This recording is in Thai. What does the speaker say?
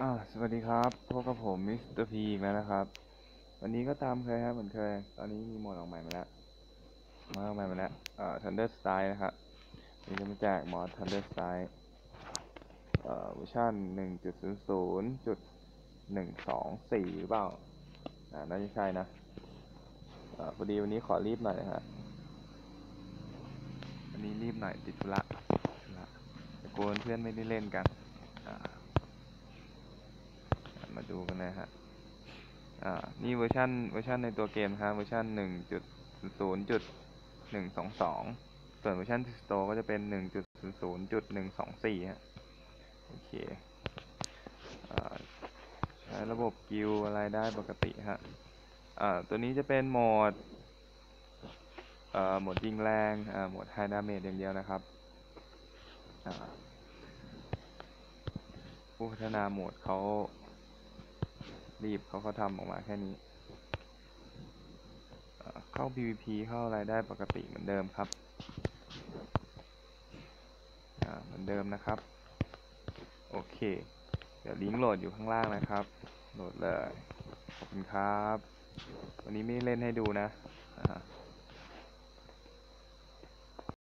อ่าสวัสดีครับพบกับผมมิสเตอร์พีอีกแล้วนะครับ วันนี้ก็ตามเคยครับเหมือนเคย ตอนนี้มีโหมดออกใหม่มาแล้วมาออกใหม่มาแล้วเอ่อ Thunder Style นะครับนี่จะมาแจกหมอด Thunder Style เอ่อเวอร์ชันหนึ่งจุดศูนย์ศูนย์จุดหนึ่งสองสี่หรือเปล่าอ่าน่าจะใช่นะเอ่อพอดีวันนี้ขอรีบหน่อยนะฮะวันนี้รีบหน่อยติดธุระธุระแต่กลัวเพื่อนไม่ได้เล่นกัน มาดูกันนะฮะอ่านี่เวอร์ชันเวอร์ชันในตัวเกมครับเวอร์ชันหนึ่งจุดศูนย์จุดหนึ่งสองสองส่วนเวอร์ชันสโตร์ก็จะเป็นหนึ่งจุดศูนย์จุดหนึ่งสองสี่ฮะโอเคอ่าใช้ระบบกิลอะไรได้ปกติฮะอ่าตัวนี้จะเป็นโหมดเอ่อโหมดยิงแรงอ่าโหมดไฮดาเมจอย่างเดียวนะครับอ่าผู้พัฒนาโหมดเขา รีบเขาเขาทำออกมาแค่นี้ เข้า PVP เข้าอะไรได้ปกติเหมือนเดิมครับอ่าเหมือนเดิมนะครับ โอเค เดี๋ยวลิงก์โหลดอยู่ข้างล่างนะครับ โหลดเลย ขอบคุณครับ วันนี้ไม่ได้เล่นให้ดูนะอ่า